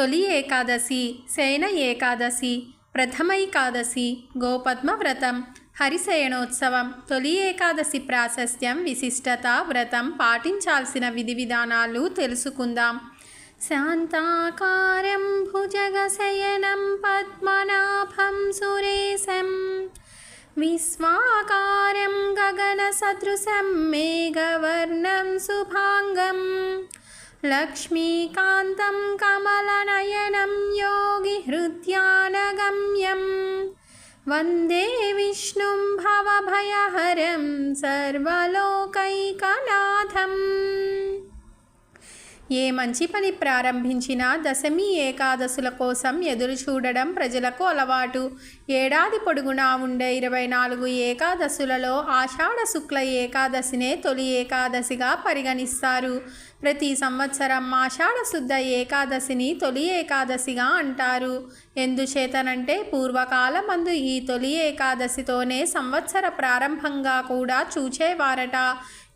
తొలి ఏకాదశి శయన ఏకాదశి ప్రథమైకాదశి గోపద్మ వ్రతం హరిశయనోత్సవం తొలి ఏకాదశి ప్రాశస్త్యం విశిష్టత వ్రతం పాటించాల్సిన విధి విధానాలు తెలుసుకుందాం. శాంతాకారం భుజగశయనం పద్మనాభం సురేశం విశ్వాకారం గగనసదృశం మేఘవర్ణం శుభాంగం లక్ష్మీకాంతం కమలనయనం యోగి హృద్యానగమ్యం వందే విష్ణుం భవభయహరం సర్వలోకైకనాథం ఏ మంచి పని ప్రారంభించినా దశమి ఏకాదశుల కోసం ఎదురు చూడడం ప్రజలకు అలవాటు. ఏడాది పొడుగునా ఉండే ఇరవై నాలుగు ఏకాదశులలో ఆషాఢ శుక్ల ఏకాదశినే తొలి ఏకాదశిగా పరిగణిస్తారు. ప్రతి సంవత్సరం ఆషాఢ శుద్ధ ఏకాదశిని తొలి ఏకాదశిగా అంటారు. ఎందుచేతనంటే పూర్వకాలమందు ఈ తొలి ఏకాదశితోనే సంవత్సర ప్రారంభంగా కూడా చూచేవారట.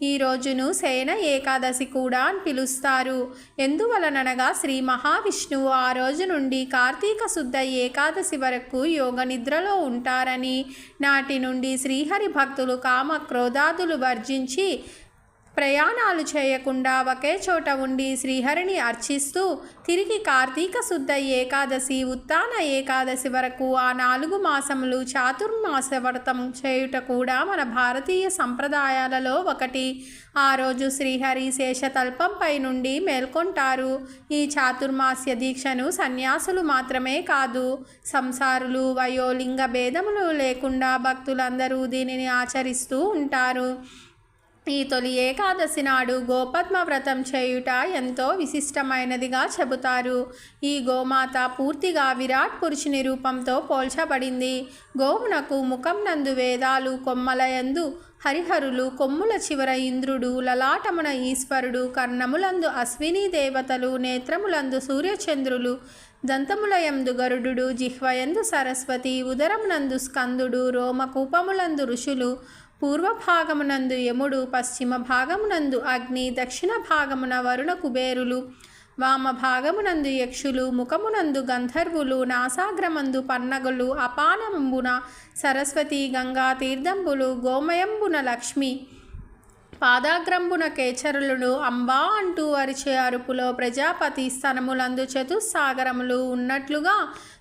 ఈ రోజును శయన ఏకాదశి కూడా అని పిలుస్తారు. ఎందువలనగా శ్రీ మహావిష్ణువు ఆ రోజు నుండి కార్తీక శుద్ధ ఏకాదశి వరకు యోగ నిద్రలో ఉంటారని నాటి నుండి శ్రీహరి భక్తులు కామ క్రోధాదులు వర్జించి ప్రయాణాలు చేయకుండా ఒకే చోట ఉండి శ్రీహరిని అర్చిస్తూ తిరిగి కార్తీక శుద్ధ ఏకాదశి ఉత్తాన ఏకాదశి వరకు ఆ నాలుగు మాసములు చాతుర్మాస వ్రతం చేయుట కూడా మన భారతీయ సంప్రదాయాలలో ఒకటి. ఆ రోజు శ్రీహరి శేషతల్పంపై నుండి మేల్కొంటారు. ఈ చాతుర్మాస్య దీక్షను సన్యాసులు మాత్రమే కాదు సంసారులు వయోలింగ భేదములు లేకుండా భక్తులందరూ దీనిని ఆచరిస్తూ ఉంటారు. ఈ తొలి ఏకాదశి నాడు గోపద్మ వ్రతం చేయుట ఎంతో విశిష్టమైనదిగా చెబుతారు. ఈ గోమాత పూర్తిగా విరాట్ పురుషుని రూపంతో పోల్చబడింది. గోవునకు ముఖం నందు వేదాలు కొమ్మలయందు హరిహరులు కొమ్ముల చివర ఇంద్రుడు లలాటమున ఈశ్వరుడు కర్ణములందు అశ్విని దేవతలు నేత్రములందు సూర్యచంద్రులు దంతములయందు గరుడు జిహ్వయందు సరస్వతి ఉదరమునందు స్కందుడు రోమకూపములందు ఋషులు పూర్వ భాగమునందు యముడు పశ్చిమ భాగమునందు అగ్ని దక్షిణ భాగమున వరుణ కుబేరులు వామ భాగమునందు యక్షులు ముఖమునందు గంధర్వులు నాసాగ్రమందు పన్నగులు అపానంబున సరస్వతి గంగా తీర్థంబులు గోమయంబున లక్ష్మి పాదాగ్రంబున కేచరులను అంబా అంటూ అరిచే అరుపులో ప్రజాపతి స్థనములందు చతుస్సాగరములు ఉన్నట్లుగా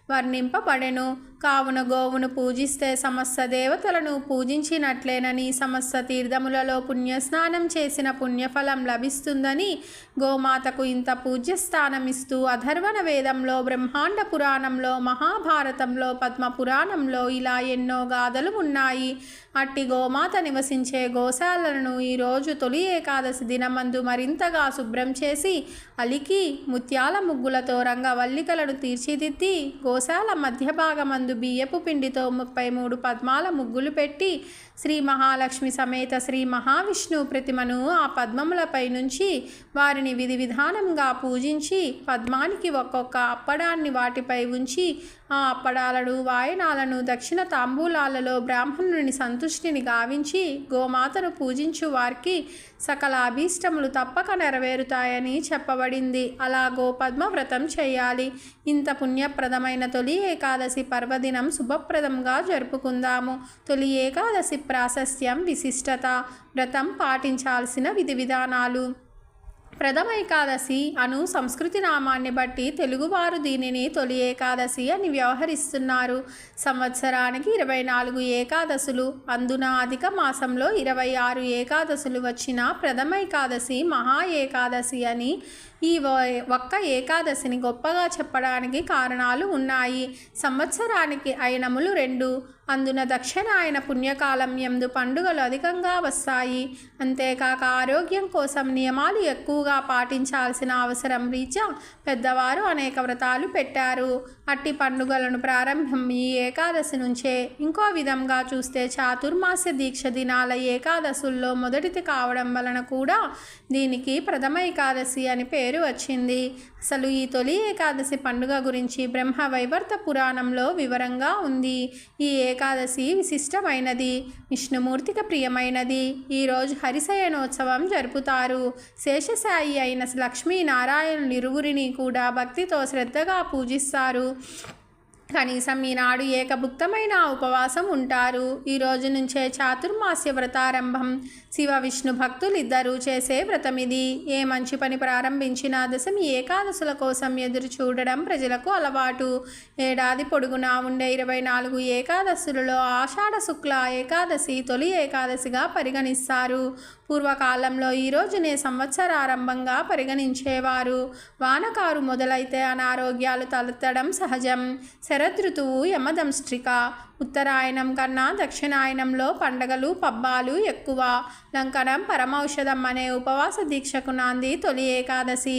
వర్ణింపబడెను. కావున గోవును పూజిస్తే సమస్త దేవతలను పూజించినట్లేనని సమస్త తీర్థములలో పుణ్యస్నానం చేసిన పుణ్యఫలం లభిస్తుందని గోమాతకు ఇంత పూజ్యస్థానం ఇస్తూ అధర్వణ వేదంలో బ్రహ్మాండ పురాణంలో మహాభారతంలో పద్మ పురాణంలో ఇలా ఎన్నో గాథలు ఉన్నాయి. అట్టి గోమాత నివసించే గోశాలను ఈరోజు తొలి ఏకాదశి దినమందు మరింతగా శుభ్రం చేసి అలికి ముత్యాల ముగ్గులతో రంగవల్లికలను తీర్చిదిద్ది గో మధ్య భాగమందు బియ్యపు పిండితో ముప్పై మూడు పద్మాల ముగ్గులు పెట్టి శ్రీ మహాలక్ష్మి సమేత శ్రీ మహావిష్ణు ప్రతిమను ఆ పద్మములపై నుంచి వారిని విధి విధానంగా పూజించి పద్మానికి ఒక్కొక్క అప్పడాన్ని వాటిపై ఉంచి ఆ అప్పడాలను వాయనాలను దక్షిణ తాంబూలాలలో బ్రాహ్మణుని సంతుష్టిని గావించి గోమాతను పూజించు వారికి సకల అభీష్టములు తప్పక నెరవేరుతాయని చెప్పబడింది. అలా గోపద్మ వ్రతం చేయాలి. ఇంత పుణ్యప్రదమైన తొలి ఏకాదశి పర్వదినం శుభప్రదంగా జరుపుకుందాము. తొలి ఏకాదశి ప్రాశస్త్యం విశిష్టత వ్రతం పాటించాల్సిన విధి విధానాలు. ప్రథమ ఏకాదశి అను సంస్కృతి నామాన్ని బట్టి తెలుగువారు దీనిని తొలి ఏకాదశి అని వ్యవహరిస్తున్నారు. సంవత్సరానికి ఇరవై నాలుగు ఏకాదశులు అందున అధిక మాసంలో ఇరవై ఆరు ఏకాదశులు వచ్చిన ప్రథమ ఏకాదశి మహా ఏకాదశి అని ఈ వ- ఒక్క ఏకాదశిని గొప్పగా చెప్పడానికి కారణాలు ఉన్నాయి. సంవత్సరానికి అయినములు రెండు. అందున దక్షిణాయన పుణ్యకాలం ఎందు పండుగలు అధికంగా వస్తాయి. అంతేకాక ఆరోగ్యం కోసం నియమాలు ఎక్కువగా పాటించాల్సిన అవసరం రీత్యా పెద్దవారు అనేక వ్రతాలు పెట్టారు. అట్టి పండుగలను ప్రారంభం ఈ ఏకాదశి నుంచే. ఇంకో విధంగా చూస్తే చాతుర్మాస్య దీక్ష దినాల ఏకాదశుల్లో మొదటిది కావడం వలన కూడా దీనికి ప్రథమ ఏకాదశి అని పేరు పేరు వచ్చింది. అసలు ఈ తొలి ఏకాదశి పండుగ గురించి బ్రహ్మ వైవర్త పురాణంలో వివరంగా ఉంది. ఈ ఏకాదశి విశిష్టమైనది విష్ణుమూర్తికి ప్రియమైనది. ఈరోజు హరిశయనోత్సవం జరుపుతారు. శేషసాయి అయిన లక్ష్మీనారాయణులు ఇరువురిని కూడా భక్తితో శ్రద్ధగా పూజిస్తారు. కనీసం ఈనాడు ఏకభుక్తమైన ఉపవాసం ఉంటారు. ఈ రోజు నుంచే చాతుర్మాస్య వ్రతారంభం. శివ విష్ణు భక్తులు ఇద్దరూ చేసే వ్రతమిది. ఏ మంచి పని ప్రారంభించినా దశమి ఏకాదశుల కోసం ఎదురు చూడడం ప్రజలకు అలవాటు. ఏడాది పొడుగునా ఉండే ఇరవై నాలుగు ఏకాదశులలో ఆషాఢ శుక్ల ఏకాదశి తొలి ఏకాదశిగా పరిగణిస్తారు. పూర్వకాలంలో ఈ రోజునే సంవత్సరారంభంగా పరిగణించేవారు. వానకారు మొదలైతే అనారోగ్యాలు తలెత్తడం సహజం. శరదృతువు యమదంష్ట్రిక ఉత్తరాయణం కన్నా దక్షిణాయనంలో పండగలు పబ్బాలు ఎక్కువ. లంకనం పరమౌషధం అనే ఉపవాస దీక్షకు నాంది తొలి ఏకాదశి.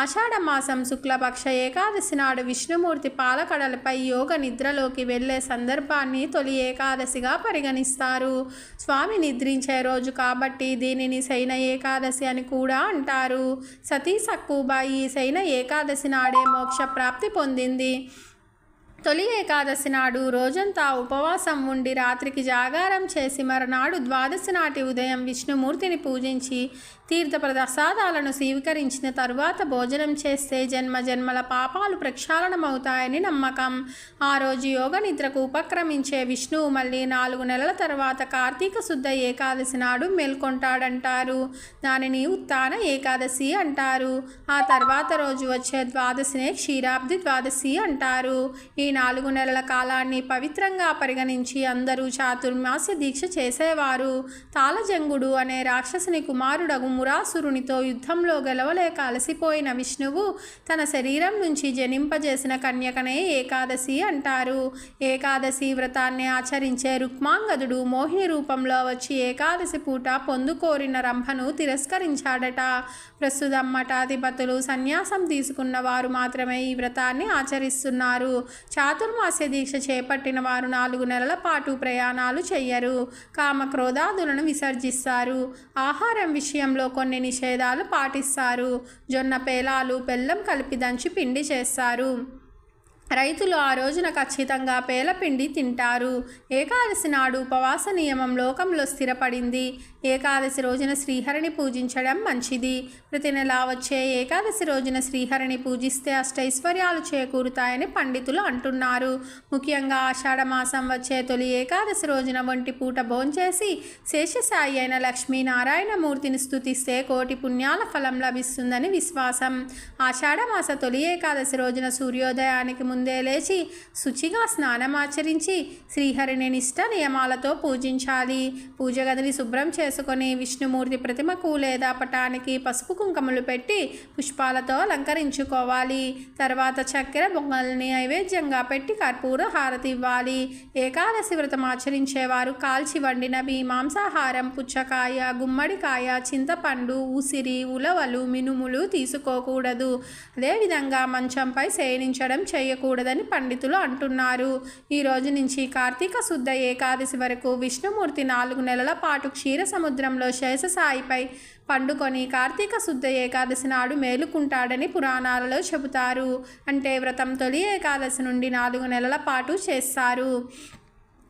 ఆషాఢ మాసం శుక్లపక్ష ఏకాదశి నాడు విష్ణుమూర్తి పాలకడలపై యోగ నిద్రలోకి వెళ్ళే సందర్భాన్ని తొలి ఏకాదశిగా పరిగణిస్తారు. స్వామి నిద్రించే రోజు కాబట్టి దీనిని శైన ఏకాదశి అని కూడా అంటారు. సతీ సక్కుబాయి శైన ఏకాదశి నాడే మోక్ష ప్రాప్తి పొందింది. తొలి ఏకాదశి నాడు రోజంతా ఉపవాసం ఉండి రాత్రికి జాగారం చేసి మరునాడు ద్వాదశి నాటి ఉదయం విష్ణుమూర్తిని పూజించి తీర్థ ప్రసాదాలను స్వీకరించిన తరువాత భోజనం చేస్తే జన్మ జన్మల పాపాలు ప్రక్షాళనమవుతాయని నమ్మకం. ఆ రోజు యోగ నిద్రకు ఉపక్రమించే విష్ణువు మళ్ళీ నాలుగు నెలల తర్వాత కార్తీక శుద్ధ ఏకాదశి నాడు మేల్కొంటాడంటారు. దానిని ఉత్తాన ఏకాదశి అంటారు. ఆ తర్వాత రోజు వచ్చే ద్వాదశినే క్షీరాబ్ది ద్వాదశి అంటారు. ఈ నాలుగు నెలల కాలాన్ని పవిత్రంగా పరిగణించి అందరూ చాతుర్మాస్య దీక్ష చేసేవారు. తాళజంగుడు అనే రాక్షసుని కుమారుడగు మురాసురునితో యుద్ధంలో గెలవలేక అలసిపోయిన విష్ణువు తన శరీరం నుంచి జనింపజేసిన కన్యకనే ఏకాదశి అంటారు. ఏకాదశి వ్రతాన్ని ఆచరించే రుక్మాంగదుడు మోహిని రూపంలో వచ్చి ఏకాదశి పూట పొందుకోరిన రంభను తిరస్కరించాడట. ప్రస్తుతం మఠాధిపతులు సన్యాసం తీసుకున్న వారు మాత్రమే ఈ వ్రతాన్ని ఆచరిస్తున్నారు. చాతుర్మాస్య దీక్ష చేపట్టిన వారు నాలుగు నెలల పాటు ప్రయాణాలు చెయ్యరు. కామక్రోధాదులను విసర్జిస్తారు. ఆహారం విషయంలో కొన్ని నిషేధాలు పాటిస్తారు. జొన్న పేలాలు బెల్లం కలిపి దంచి పిండి చేస్తారు. రైతులు ఆ రోజున ఖచ్చితంగా పేలపిండి తింటారు. ఏకాదశి నాడు ఉపవాస నియమం లోకంలో స్థిరపడింది. ఏకాదశి రోజున శ్రీహరిని పూజించడం మంచిది. ప్రతి నెలా వచ్చే ఏకాదశి రోజున శ్రీహరిని పూజిస్తే అష్టైశ్వర్యాలు చేకూరుతాయని పండితులు అంటున్నారు. ముఖ్యంగా ఆషాఢ మాసం వచ్చే తొలి ఏకాదశి రోజున ఒంటి పూట భోంచేసి శేషసాయి అయిన లక్ష్మీనారాయణమూర్తిని స్థుతిస్తే కోటి పుణ్యాల ఫలం లభిస్తుందని విశ్వాసం. ఆషాఢ మాస తొలి ఏకాదశి రోజున సూర్యోదయానికి ముందే లేచి శుచిగా స్నానమాచరించి శ్రీహరిని నిష్ట నియమాలతో పూజించాలి. పూజ గదిని శుభ్రం చేసుకొని విష్ణుమూర్తి ప్రతిమకు లేదా పటానికి పసుపు కుంకుమలు పెట్టి పుష్పాలతో అలంకరించుకోవాలి. తర్వాత చక్కెర బొంగల్ని నైవేద్యంగా పెట్టి కర్పూర హారతి ఇవ్వాలి. ఏకాదశి వ్రతం ఆచరించేవారు కాల్చి వండినవి మాంసాహారం పుచ్చకాయ గుమ్మడికాయ చింతపండు ఉసిరి ఉలవలు మినుములు తీసుకోకూడదు. అదేవిధంగా మంచంపై శయనించడం చేయకూడదని పండితులు అంటున్నారు. ఈ రోజు నుంచి కార్తీక శుద్ధ ఏకాదశి వరకు విష్ణుమూర్తి నాలుగు నెలల పాటు క్షీర సముద్రంలో శేషసాయిపై పండుకొని కార్తీక శుద్ధ ఏకాదశి నాడు మేలుకుంటాడని పురాణాలలో చెబుతారు. అంటే వ్రతం తొలి ఏకాదశి నుండి నాలుగు నెలల పాటు చేస్తారు.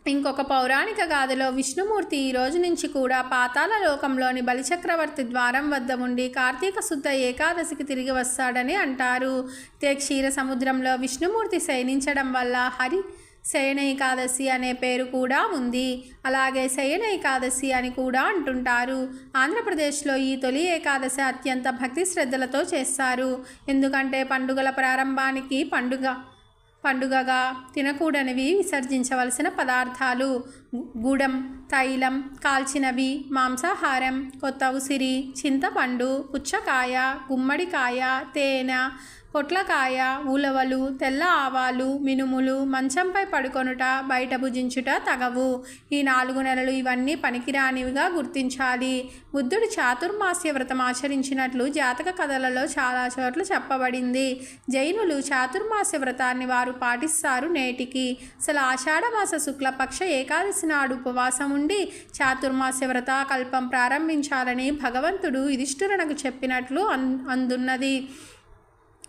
ఇంకొక పౌరాణిక గాథలో విష్ణుమూర్తి ఈ రోజు నుంచి కూడా పాతాల లోకంలోని బలిచక్రవర్తి ద్వారం వద్ద ఉండి కార్తీక శుద్ధ ఏకాదశికి తిరిగి వస్తాడని అంటారు. తే క్షీర సముద్రంలో విష్ణుమూర్తి శయనించడం వల్ల హరి శయన ఏకాదశి అనే పేరు కూడా ఉంది. అలాగే శయన ఏకాదశి అని కూడా అంటుంటారు. ఆంధ్రప్రదేశ్లో ఈ తొలి ఏకాదశి అత్యంత భక్తి శ్రద్ధలతో చేస్తారు. ఎందుకంటే పండుగల ప్రారంభానికి పండుగ పండుగగా తినకూడనివి విసర్జించవలసిన పదార్థాలు గుడం తైలం కాల్చినవి మాంసాహారం కొత్త ఉసిరి చింతపండు పుచ్చకాయ గుమ్మడికాయ తేనె పొట్లకాయ ఉలవలు తెల్ల ఆవాలు మినుములు మంచంపై పడుకొనుట బయట భుజించుట తగవు. ఈ నాలుగు నెలలు ఇవన్నీ పనికిరానివిగా గుర్తించాలి. బుద్ధుడు చాతుర్మాస్య వ్రతం ఆచరించినట్లు జాతక కథలలో చాలా చోట్ల చెప్పబడింది. జైనులు చాతుర్మాస్య వ్రతాన్ని వారు పాటిస్తారు నేటికి. అసలు ఆషాఢమాస శుక్లపక్ష ఏకాదశి నాడు ఉపవాసం ఉండి చాతుర్మాస్య వ్రత కల్పం ప్రారంభించాలని భగవంతుడు యుధిష్ఠురణకు చెప్పినట్లు అన్ అందున్నది.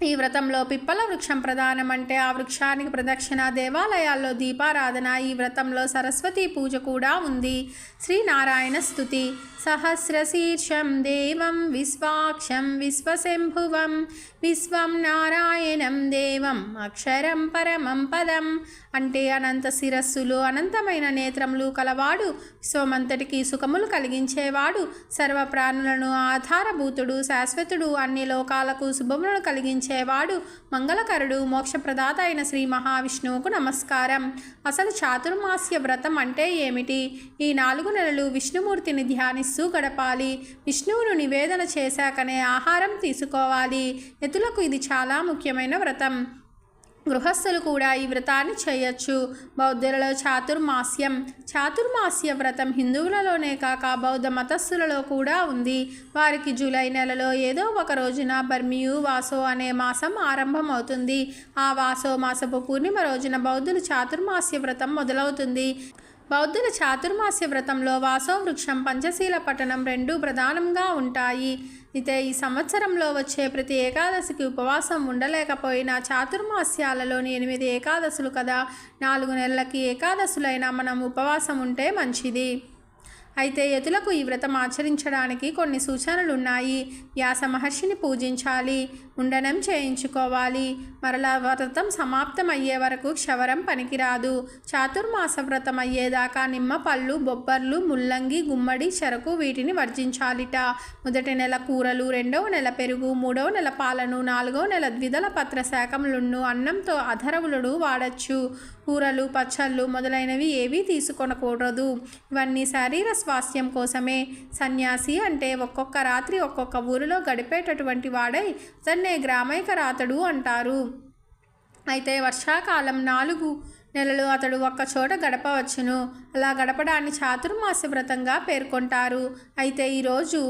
ఈ వ్రతంలో పిప్పల వృక్షం ప్రధానం అంటే ఆ వృక్షానికి ప్రదక్షిణ దేవాలయాల్లో దీపారాధన ఈ వ్రతంలో సరస్వతి పూజ కూడా ఉంది. శ్రీనారాయణ స్తుతి. సహస్రశీర్షం దేవం విశ్వాక్షం విశ్వశంభువం విశ్వం నారాయణం దేవం అక్షరం పరమం పదం అంటే అనంత శిరస్సులు అనంతమైన నేత్రములు కలవాడు. విశ్వమంతటికి సుఖములు కలిగించేవాడు. సర్వ ప్రాణులను ఆధారభూతుడు శాశ్వతుడు. అన్ని లోకాలకు శుభములను కలిగించేవాడు మంగళకరుడు మోక్షప్రదాత అయిన శ్రీ మహావిష్ణువుకు నమస్కారం. అసలు చాతుర్మాస్య వ్రతం అంటే ఏమిటి? ఈ నాలుగు నెలలు విష్ణుమూర్తిని ధ్యానిస్తూ గడపాలి. విష్ణువును నివేదన చేశాకనే ఆహారం తీసుకోవాలి. ఎతులకు ఇది చాలా ముఖ్యమైన వ్రతం. గృహస్థులు కూడా ఈ వ్రతాన్ని చేయొచ్చు. బౌద్ధులలో చాతుర్మాస్యం. చాతుర్మాస్య వ్రతం హిందువులలోనే కాక బౌద్ధ మతస్థులలో కూడా ఉంది. వారికి జూలై నెలలో ఏదో ఒక రోజున బర్మియు వాసో అనే మాసం ఆరంభమవుతుంది. ఆ వాసో మాసపు పూర్ణిమ రోజున బౌద్ధులు చాతుర్మాస్య వ్రతం మొదలవుతుంది. బౌద్ధుల చాతుర్మాస్య వ్రతంలో వాసవ వృక్షం పంచశీల పట్టణం రెండూ ప్రధానంగా ఉంటాయి. అయితే ఈ సంవత్సరంలో వచ్చే ప్రతి ఏకాదశికి ఉపవాసం ఉండలేకపోయినా చాతుర్మాస్యాలలోని ఎనిమిది ఏకాదశులు కదా? నాలుగు నెలలకి ఏకాదశులైనా మనం ఉపవాసం ఉంటే మంచిది. అయితే యతులకు ఈ వ్రతం ఆచరించడానికి కొన్ని సూచనలు ఉన్నాయి వ్యాస మహర్షిని పూజించాలి ఉండనం చేయించుకోవాలి. మరలా వ్రతం సమాప్తం అయ్యే వరకు క్షవరం పనికిరాదు. చాతుర్మాస వ్రతం అయ్యేదాకా నిమ్మ పళ్ళు బొబ్బర్లు ముల్లంగి గుమ్మడి చెరకు వీటిని వర్జించాలిట. మొదటి నెల కూరలు రెండవ నెల పెరుగు మూడవ నెల పాలను నాలుగవ నెల ద్విదల పత్ర శాకములను అన్నంతో అధరవులుడు వాడచ్చు. కూరలు పచ్చళ్ళు మొదలైనవి ఏవీ తీసుకొనకూడదు. ఇవన్నీ శరీర స్వాస్థ్యం కోసమే సన్యాసి అంటే ఒక్కొక్క రాత్రి ఒక్కొక్క ఊరిలో గడిపేటటువంటి వాడై తన్నే గ్రామైక రాతడు అంటారు. అయితే వర్షాకాలం నాలుగు నెలలు అతడు ఒక్క చోట గడపవచ్చును. అలా గడపడాన్ని చాతుర్మాస వ్రతంగా పేర్కొంటారు. అయితే ఈరోజు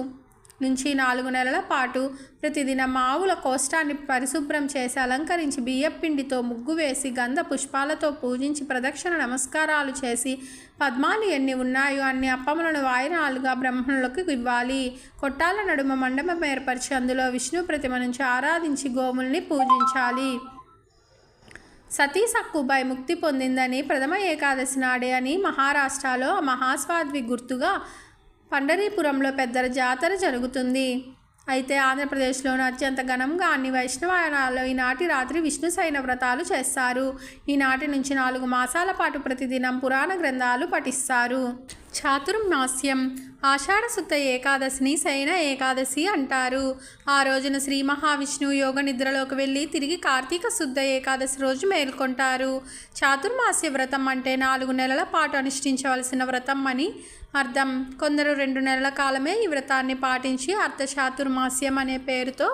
నుంచి నాలుగు నెలల పాటు ప్రతిదినం ఆవుల కోష్టాన్ని పరిశుభ్రం చేసి అలంకరించి బియ్యపిండితో ముగ్గు వేసి గంధ పుష్పాలతో పూజించి ప్రదక్షిణ నమస్కారాలు చేసి పద్మాలు ఎన్ని ఉన్నాయో అన్ని అప్పములను వాయినాలుగా బ్రహ్మణులకు ఇవ్వాలి. కొట్టాల నడుమ మండపం ఏర్పరిచి అందులో విష్ణు ప్రతిమ నుంచి ఆరాధించి గోముల్ని పూజించాలి. సతీ సక్కుబాయి ముక్తి పొందిందని ప్రథమ ఏకాదశి నాడే అని మహారాష్ట్రలో మహాస్వాద్వి గుర్తుగా పండరీపురంలో పెద్ద జాతర జరుగుతుంది. అయితే ఆంధ్రప్రదేశ్లోని అత్యంత ఘనంగా అన్ని వైష్ణవాయనాల్లో ఈనాటి రాత్రి విష్ణు సైన వ్రతాలు చేస్తారు. ఈనాటి నుంచి నాలుగు మాసాల పాటు ప్రతిదినం పురాణ గ్రంథాలు పఠిస్తారు. చాతుర్మాస్యం ఆషాఢశుద్ధ ఏకాదశిని శయన ఏకాదశి అంటారు. ఆ రోజున శ్రీ మహావిష్ణువు యోగ నిద్రలోకి వెళ్ళి తిరిగి కార్తీక శుద్ధ ఏకాదశి రోజు మేల్కొంటారు. చాతుర్మాస్య వ్రతం అంటే నాలుగు నెలల పాటు అనుష్ఠించవలసిన వ్రతం అని అర్థం. కొందరు రెండు నెలల కాలమే ఈ వ్రతాన్ని పాటించి అర్ధ చాతుర్మాస్యం అనే పేరుతో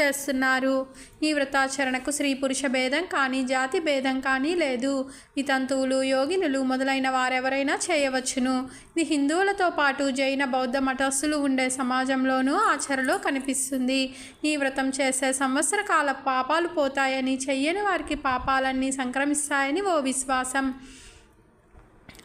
చేస్తున్నారు. ఈ వ్రతాచరణకు స్త్రీ పురుష భేదం కానీ జాతి భేదం కానీ లేదు. వితంతువులు యోగినులు మొదలైన వారెవరైనా చేయవచ్చును. ఇది హిందువులతో పాటు జైన బౌద్ధ మఠస్థులు ఉండే సమాజంలోనూ ఆచరణలో కనిపిస్తుంది. ఈ వ్రతం చేసే సంవత్సర కాల పాపాలు పోతాయని చెయ్యని వారికి పాపాలన్నీ సంక్రమిస్తాయని ఓ విశ్వాసం.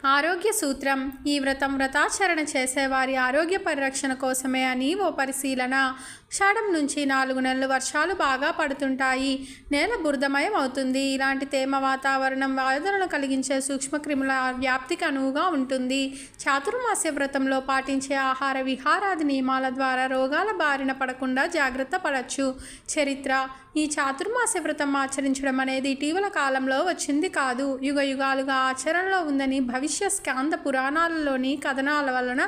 ఆరోగ్య సూత్రం. ఈ వ్రతం వ్రతాచరణ చేసేవారి ఆరోగ్య పరిరక్షణ కోసమే అని ఓ పరిశీలన. షాఢం నుంచి నాలుగు నెలలు వర్షాలు బాగా పడుతుంటాయి. నేల బురదమయం అవుతుంది ఇలాంటి తేమ వాతావరణం ఆవేదనలు కలిగించే సూక్ష్మక్రిముల వ్యాప్తికి అనువుగా ఉంటుంది. చాతుర్మాస్య వ్రతంలో పాటించే ఆహార విహారాది నియమాల ద్వారా రోగాల బారిన పడకుండా జాగ్రత్త పడచ్చు. చరిత్ర. ఈ చాతుర్మాస్య వ్రతం ఆచరించడం అనేది ఇటీవల కాలంలో వచ్చింది కాదు. యుగ యుగాలుగా ఆచరణలో ఉందని భవిష్య స్కాంద పురాణాలలోని కథనాల వలన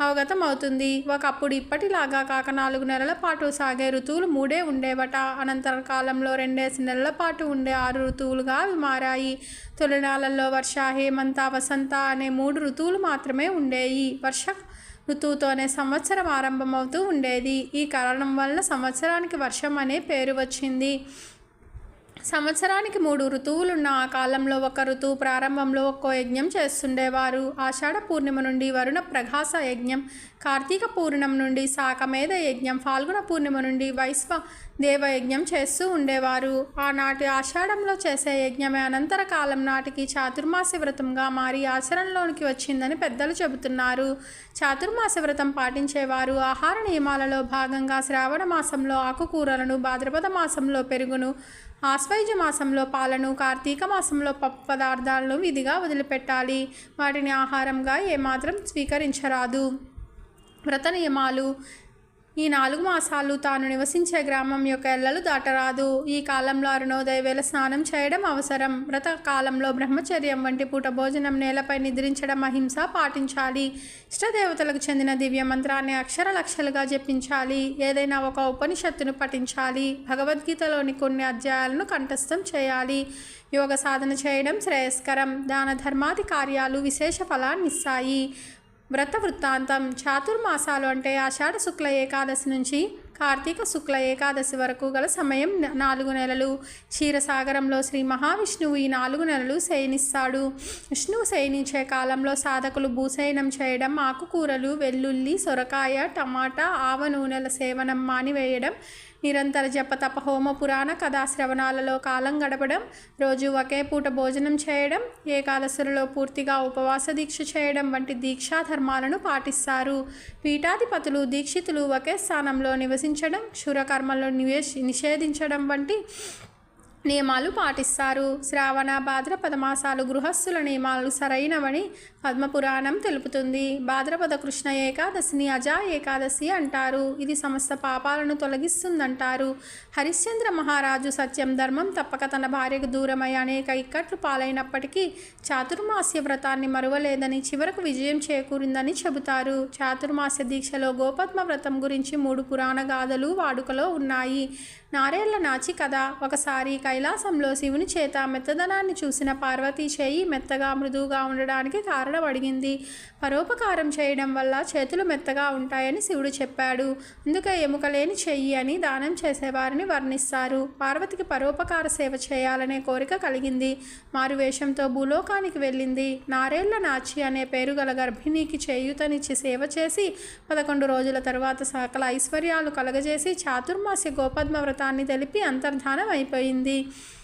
అవగతం అవుతుంది. ఒకప్పుడు ఇప్పటిలాగా కాక నాలుగు నెలల పాటు సాగే ఋతువులు మూడే ఉండేవట. అనంతర కాలంలో రెండేసి నెలల పాటు ఉండే ఆరు ఋతువులుగా అవి మారాయి. తొలినాళ్ళల్లో వర్ష హేమంత వసంత అనే మూడు ఋతువులు మాత్రమే ఉండేవి వర్ష ఋతువుతోనే సంవత్సరం ఆరంభమవుతూ ఉండేది. ఈ కారణం వలన సంవత్సరానికి వర్షం అనే పేరు వచ్చింది. సంవత్సరానికి మూడు ఋతువులున్న ఆ కాలంలో ఒక ఋతువు ప్రారంభంలో ఒక్కో యజ్ఞం చేస్తుండేవారు. ఆషాఢ పూర్ణిమ నుండి వరుణ ప్రకాశ యజ్ఞం కార్తీక పూర్ణం నుండి శాకమేధ యజ్ఞం ఫాల్గుణ పూర్ణిమ నుండి వైశ్వ దేవ యజ్ఞం చేస్తూ ఉండేవారు. ఆనాటి ఆషాఢంలో చేసే యజ్ఞమే అనంతర కాలం నాటికి చాతుర్మాస వ్రతంగా మారి ఆచరణలోనికి వచ్చిందని పెద్దలు చెబుతున్నారు. చాతుర్మాస వ్రతం పాటించేవారు ఆహార నియమాలలో భాగంగా శ్రావణ మాసంలో ఆకుకూరలను భాద్రపద మాసంలో పెరుగును ఆశ్వయుజ మాసంలో పాలను కార్తీక మాసంలో పప్పు పదార్థాలను విధిగా వదిలిపెట్టాలి. వాటిని ఆహారంగా ఏమాత్రం స్వీకరించరాదు. వ్రత నియమాలు ఈ నాలుగు మాసాలు తాను నివసించే గ్రామం యొక్క ఎల్లలు దాటరాదు. ఈ కాలంలో అరుణోదయ వేళ స్నానం చేయడం అవసరం. వ్రత కాలంలో బ్రహ్మచర్యం వంటి పూట భోజనం నేలపై నిద్రించడం అహింస పాటించాలి. ఇష్టదేవతలకు చెందిన దివ్య మంత్రాన్ని అక్షర లక్షలుగా జపించాలి. ఏదైనా ఒక ఉపనిషత్తును పఠించాలి. భగవద్గీతలోని కొన్ని అధ్యాయాలను కంఠస్థం చేయాలి. యోగ సాధన చేయడం శ్రేయస్కరం. దాన ధర్మాది కార్యాలు విశేష ఫలాన్నిస్తాయి. వ్రత వృత్తాంతం చాతుర్మాసాలు అంటే ఆషాఢ శుక్ల ఏకాదశి నుంచి కార్తీక శుక్ల ఏకాదశి వరకు గల సమయం నాలుగు నెలలు. క్షీరసాగరంలో శ్రీ మహావిష్ణువు ఈ నాలుగు నెలలు శయనిస్తాడు. విష్ణువు శయనించే కాలంలో సాధకులు భూశయనం చేయడం ఆకుకూరలు వెల్లుల్లి సొరకాయ టమాటా ఆవ నూనెల సేవనం మానివేయడం నిరంతర జపతప హోమ పురాణ కథాశ్రవణాలలో కాలం గడపడం రోజు ఒకే పూట భోజనం చేయడం ఏకాదశులలో పూర్తిగా ఉపవాస దీక్ష చేయడం వంటి దీక్షా ధర్మాలను పాటిస్తారు. పీఠాధిపతులు దీక్షితులు ఒకే స్థానంలో నివసించడం క్షురకర్మలను నివేశ నిషేధించడం వంటి నియమాలు పాటిస్తారు. శ్రావణ భాద్రపద మాసాలు గృహస్థుల నియమాలు సరైనవని పద్మపురాణం తెలుపుతుంది. భాద్రపద కృష్ణ ఏకాదశిని అజా ఏకాదశి అంటారు. ఇది సమస్త పాపాలను తొలగిస్తుందంటారు. హరిశ్చంద్ర మహారాజు సత్యం ధర్మం తప్పక తన భార్యకు దూరమై అనేక ఇక్కట్లు పాలైనప్పటికీ చాతుర్మాస్య వ్రతాన్ని మరువలేదని చివరకు విజయం చేకూరిందని చెబుతారు. చాతుర్మాస్య దీక్షలో గోపద్మ వ్రతం గురించి మూడు పురాణ గాథలు వాడుకలో ఉన్నాయి. నారేళ్ళ నాచి కథ. ఒకసారి కైలాసంలో శివుని చేత మెత్తదనాన్ని చూసిన పార్వతీ చేయి మెత్తగా మృదువుగా ఉండడానికి కారణం అడిగింది పరోపకారం చేయడం వల్ల చేతులు మెత్తగా ఉంటాయని శివుడు చెప్పాడు. అందుకే ఎముకలేని చెయ్యి అని దానం చేసేవారిని వర్ణిస్తారు. పార్వతికి పరోపకార సేవ చేయాలనే కోరిక కలిగింది. మారువేషంతో భూలోకానికి వెళ్ళింది. నారేళ్ళ నాచి అనే పేరు గల గర్భిణీకి చేయూతనిచ్చి సేవ చేసి పదకొండు రోజుల తరువాత సకల ఐశ్వర్యాలు కలగజేసి చాతుర్మాస్య గోపద్మ వ్రతాన్ని తెలిపి అంతర్ధానం అయిపోయింది que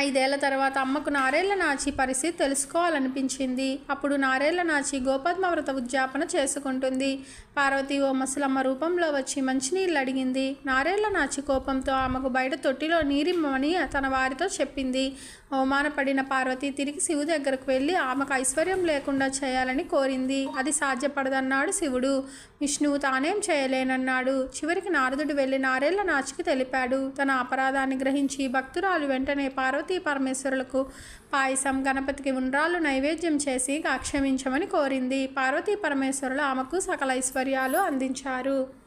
ఐదేళ్ళ తర్వాత అమ్మకు నారేళ్ళ నాచి పరిస్థితి తెలుసుకోవాలనిపించింది. అప్పుడు నారేళ్ళ నాచి గోపద్మ వ్రత ఉద్యాపన చేసుకుంటుంది. పార్వతి ఓ ముసలమ్మ రూపంలో వచ్చి మంచినీళ్ళు అడిగింది. నారేళ్ళ నాచి కోపంతో ఆమెకు బయట తొట్టిలో నీరిమ్మని తన వారితో చెప్పింది. అవమానపడిన పార్వతి తిరిగి శివు దగ్గరకు వెళ్ళి ఆమెకు ఐశ్వర్యం లేకుండా చేయాలని కోరింది. అది సాధ్యపడదన్నాడు శివుడు. విష్ణువు తానేం చేయలేనన్నాడు. చివరికి నారదుడు వెళ్ళి నారేళ్ళ నాచికి తెలిపాడు. తన అపరాధాన్ని గ్రహించి భక్తురాలు వెంటనే పార్వతి పరమేశ్వరులకు పాయసం గణపతికి ఉండ్రాలు నైవేద్యం చేసి క్షమించమని కోరింది. పార్వతీ పరమేశ్వరులు ఆమెకు సకల ఐశ్వర్యాలు అందించారు.